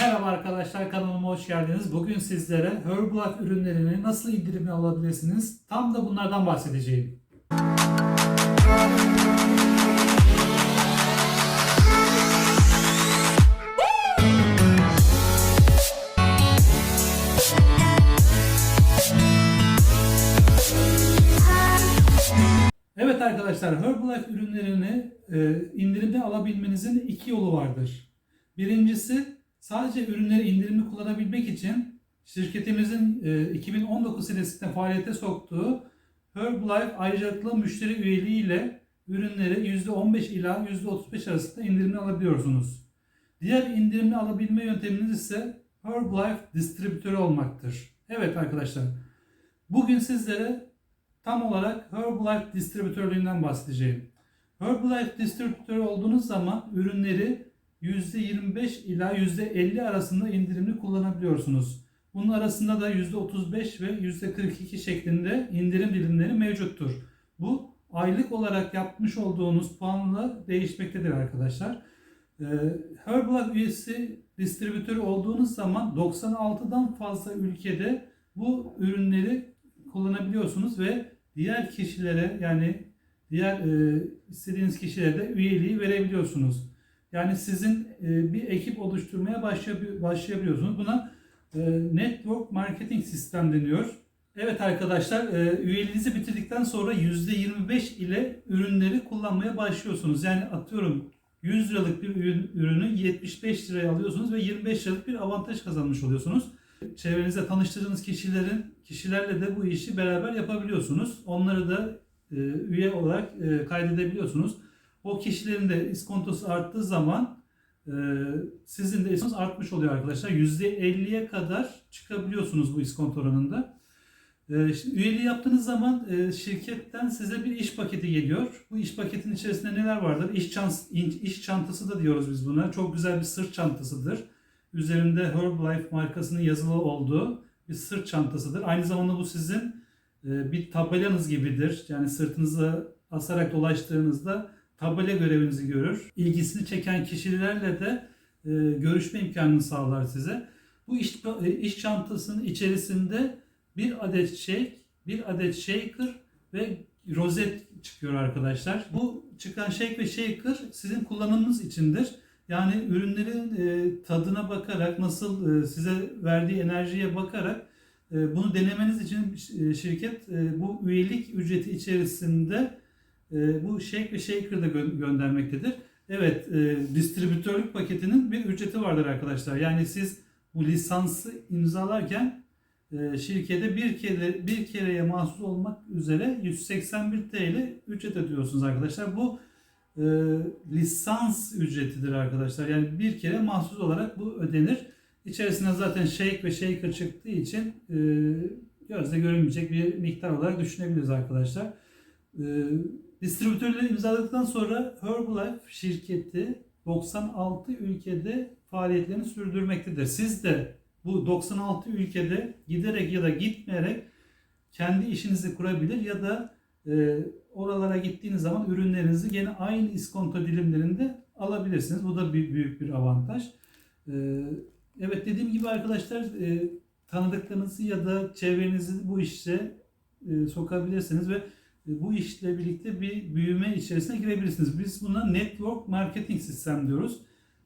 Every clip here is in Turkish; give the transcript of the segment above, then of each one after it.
Merhaba arkadaşlar kanalıma hoş geldiniz. Bugün sizlere Herbalife ürünlerini nasıl indirimli alabilirsiniz? Tam da bunlardan bahsedeceğim. Evet arkadaşlar Herbalife ürünlerini e, indirimde alabilmenizin iki yolu vardır. Birincisi sadece ürünleri indirimli kullanabilmek için şirketimizin e, 2019 senesinde faaliyete soktuğu Herbalife ayrıcalıklı müşteri üyeliği ile ürünleri %15 ila %35 arasında indirimli alabiliyorsunuz. Diğer indirimli alabilme yönteminiz ise Herbalife distribütörü olmaktır. Evet arkadaşlar bugün sizlere tam olarak Herbalife distribütörlüğünden bahsedeceğim. Herbalife distribütörü olduğunuz zaman ürünleri %25 ila %50 arasında indirimli kullanabiliyorsunuz. Bunun arasında da %35 ve %42 şeklinde indirim dilimleri mevcuttur. Bu aylık olarak yapmış olduğunuz puanla değişmektedir arkadaşlar. Ee, Herbalife üyesi distribütörü olduğunuz zaman 96'dan fazla ülkede bu ürünleri kullanabiliyorsunuz ve diğer kişilere yani diğer e, istediğiniz kişilere de üyeliği verebiliyorsunuz. Yani sizin e, bir ekip oluşturmaya başlay- başlayabiliyorsunuz. Buna e, network marketing sistem deniyor. Evet arkadaşlar e, üyeliğinizi bitirdikten sonra %25 ile ürünleri kullanmaya başlıyorsunuz. Yani atıyorum 100 liralık bir ürün, ürünü 75 liraya alıyorsunuz ve 25 liralık bir avantaj kazanmış oluyorsunuz. Çevrenizde tanıştırdığınız kişilerin kişilerle de bu işi beraber yapabiliyorsunuz. Onları da üye olarak kaydedebiliyorsunuz. O kişilerin de iskontosu arttığı zaman e, sizin de iskontonuz artmış oluyor arkadaşlar. %50'ye kadar çıkabiliyorsunuz bu iskonto oranında. E, üyeliği yaptığınız zaman e, şirketten size bir iş paketi geliyor. Bu iş paketin içerisinde neler vardır? İş, çant iş çantası da diyoruz biz buna. Çok güzel bir sırt çantasıdır. Üzerinde Herbalife markasının yazılı olduğu bir sırt çantasıdır. Aynı zamanda bu sizin e, bir tabelanız gibidir. Yani sırtınıza asarak dolaştığınızda tabela görevinizi görür. İlgisini çeken kişilerle de e, görüşme imkanını sağlar size. Bu iş, e, iş çantasının içerisinde bir adet shake, bir adet shaker ve rozet çıkıyor arkadaşlar. Bu çıkan shake ve shaker sizin kullanımınız içindir. Yani ürünlerin e, tadına bakarak, nasıl e, size verdiği enerjiye bakarak e, bunu denemeniz için e, şirket e, bu üyelik ücreti içerisinde e, bu shake ve shaker'ı da gö- göndermektedir. Evet, e, distribütörlük paketinin bir ücreti vardır arkadaşlar. Yani siz bu lisansı imzalarken e, şirkete bir kere bir kereye mahsus olmak üzere 181 TL ücret ödüyorsunuz arkadaşlar. Bu e, lisans ücretidir arkadaşlar. Yani bir kere mahsus olarak bu ödenir. İçerisinde zaten shake ve shaker çıktığı için e, gözle görünmeyecek bir miktar olarak düşünebiliriz arkadaşlar. E, distribütörleri imzaladıktan sonra Herbalife şirketi 96 ülkede faaliyetlerini sürdürmektedir. Siz de bu 96 ülkede giderek ya da gitmeyerek kendi işinizi kurabilir ya da e, oralara gittiğiniz zaman ürünlerinizi gene aynı iskonto dilimlerinde alabilirsiniz. Bu da bir, büyük bir avantaj. E, evet dediğim gibi arkadaşlar e, tanıdıklarınızı ya da çevrenizi bu işe e, sokabilirsiniz ve bu işle birlikte bir büyüme içerisine girebilirsiniz. Biz buna network marketing sistem diyoruz.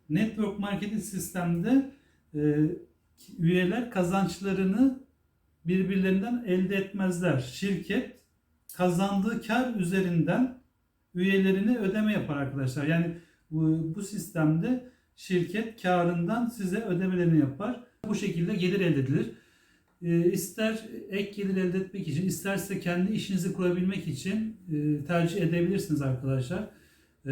Network marketing sistemde e, üyeler kazançlarını birbirlerinden elde etmezler. Şirket kazandığı kar üzerinden üyelerine ödeme yapar arkadaşlar. Yani bu, bu sistemde şirket karından size ödemelerini yapar. Bu şekilde gelir elde edilir. E, ister ek gelir elde etmek için, isterse kendi işinizi kurabilmek için e, tercih edebilirsiniz arkadaşlar. E,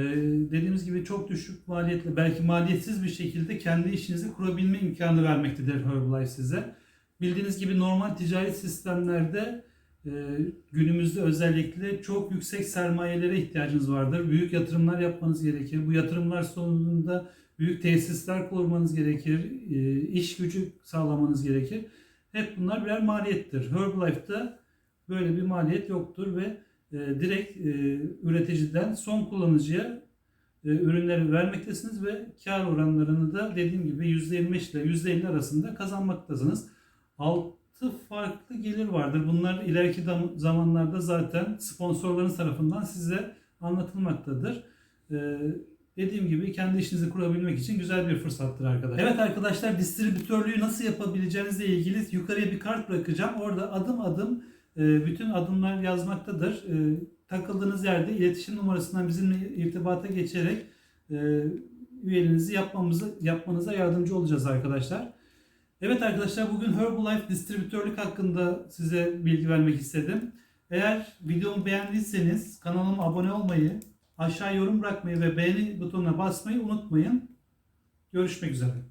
dediğimiz gibi çok düşük maliyetle, belki maliyetsiz bir şekilde kendi işinizi kurabilme imkanı vermektedir Herbalife size. Bildiğiniz gibi normal ticari sistemlerde e, günümüzde özellikle çok yüksek sermayelere ihtiyacınız vardır. Büyük yatırımlar yapmanız gerekir. Bu yatırımlar sonunda büyük tesisler kurmanız gerekir. E, iş gücü sağlamanız gerekir. Hep bunlar birer maliyettir. Herbalife'da böyle bir maliyet yoktur ve e, direkt e, üreticiden son kullanıcıya e, ürünleri vermektesiniz ve kar oranlarını da dediğim gibi %25 ile %50 arasında kazanmaktasınız. 6 farklı gelir vardır. Bunlar ileriki zamanlarda zaten sponsorların tarafından size anlatılmaktadır. Ee, dediğim gibi kendi işinizi kurabilmek için güzel bir fırsattır arkadaşlar. Evet arkadaşlar distribütörlüğü nasıl yapabileceğinizle ilgili yukarıya bir kart bırakacağım. Orada adım adım e, bütün adımlar yazmaktadır. E, takıldığınız yerde iletişim numarasından bizimle irtibata geçerek e, üyeliğinizi yapmamızı yapmanıza yardımcı olacağız arkadaşlar. Evet arkadaşlar bugün Herbalife distribütörlük hakkında size bilgi vermek istedim. Eğer videomu beğendiyseniz kanalıma abone olmayı, aşağı yorum bırakmayı ve beğeni butonuna basmayı unutmayın. Görüşmek üzere.